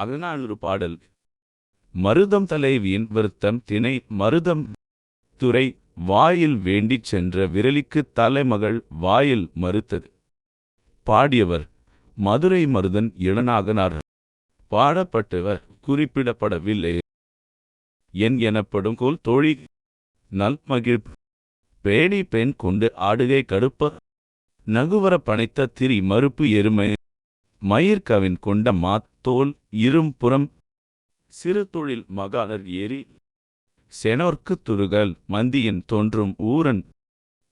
அகநானூறு பாடல். மருதம் தலைவியின் விருத்தம் திணை மருதம் துறை வாயில் வேண்டிச் சென்ற விரலிக்குத் தலைமகள் வாயில் மறுத்தது. பாடியவர் மதுரை மருதன் இளநாகனார். பாடப்பட்டவர் குறிப்பிடப்படவில்லை. என் எனப்படும் கோல் தோழி நல் மகிழ் பேடி பெண் கொண்டு ஆடுகை கடுப்ப நகுவர பனைத்த திரி மறுப்பு எருமை. மயிர்கவின் கொண்ட மாத் தோல் இரும்புறம் சிறு தொழில் மகாலர் ஏரி செனோர்க்குத் துருகல் மந்தியின் தோன்றும் ஊரன்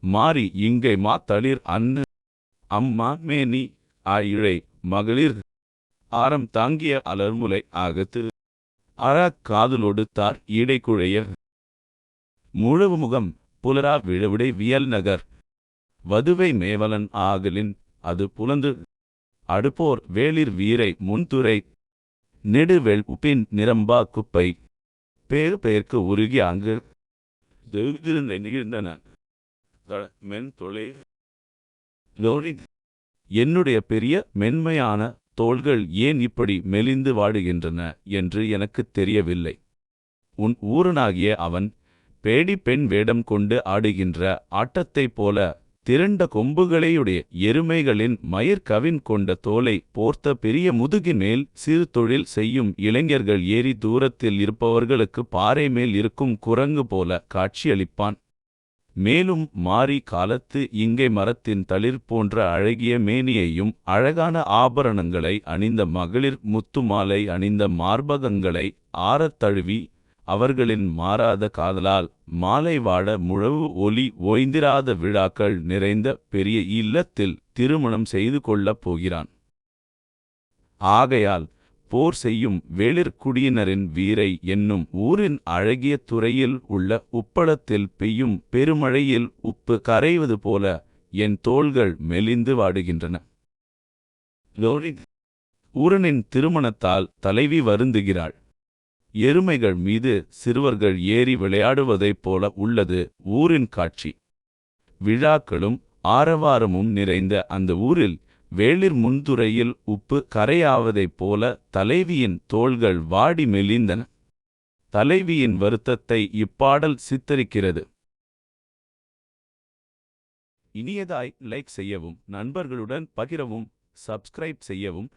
மாறி இங்கை மாத்தளிர் அன்னு அம்மா மேனி ஆயிழை மகளிர் ஆரம் தாங்கிய அலர்முலை ஆகத்து அறக் காதலோடு தார் இடைக்குழைய முழவு முகம் புலரா விழவிடை வியல் நகர் வதுவை மேவலன் ஆகலின் அது புலந்து அடுப்போர் வேளிர் வீரை முன்துரை நெடுவெள் உப்பின் நிரம்பா குப்பை பேர் பெயர்க்கு உருகி அங்கு தெகுதிருந்த நிகழ்ந்தன. மென் தொலை என்னுடைய பெரிய மென்மையான தோள்கள் ஏன் இப்படி மெலிந்து வாடுகின்றன என்று எனக்குத் தெரியவில்லை. உன் ஊரனாகிய அவன் பேடி பெண் வேடம் கொண்டு ஆடுகின்ற ஆட்டத்தைப் போல திரண்ட கொம்புகளையுடைய எருமைகளின் மயிர்கவின் கொண்ட தோலை போர்த்த பெரிய முதுகின் மேல் சிறு தொழில் செய்யும் இளைஞர்கள் ஏறி தூரத்தில் இருப்பவர்களுக்கு பாறை மேல் இருக்கும் குரங்கு போல காட்சியளிப்பான். மேலும் மாறி காலத்து இங்கை மரத்தின் தளிர் போன்ற அழகிய மேனியையும் அழகான ஆபரணங்களை அணிந்த மகளிர் முத்துமாலை அணிந்த மார்பகங்களை ஆறத் தழுவி அவர்களின் மாறாத காதலால் மாலை வாட முழவு ஒலி ஓய்ந்திராத விழாக்கள் நிறைந்த பெரிய இல்லத்தில் திருமணம் செய்து கொள்ளப் போகிறான். ஆகையால் போர் செய்யும் வேளிர் குடியினரின் வீரை என்னும் ஊரின் அழகிய துறையில் உள்ள உப்பளத்தில் பெய்யும் பெருமழையில் உப்பு கரைவது போல என் தோள்கள் மெலிந்து வாடுகின்றன. ஊரனின் திருமணத்தால் தலைவி வருந்துகிறாள். எருமைகள் மீது சிறுவர்கள் ஏறி விளையாடுவதைப் போல உள்ளது ஊரின் காட்சி. விழாக்களும் ஆரவாரமும் நிறைந்த அந்த ஊரில் வேளிர் முன்துறையில் உப்பு கரையாவதைப் போல தலைவியின் தோள்கள் வாடி மெலிந்தன. தலைவியின் வருத்தத்தை இப்பாடல் சித்தரிக்கிறது. இனியதாய் லைக் செய்யவும் நண்பர்களுடன் பகிரவும் சப்ஸ்கிரைப் செய்யவும்.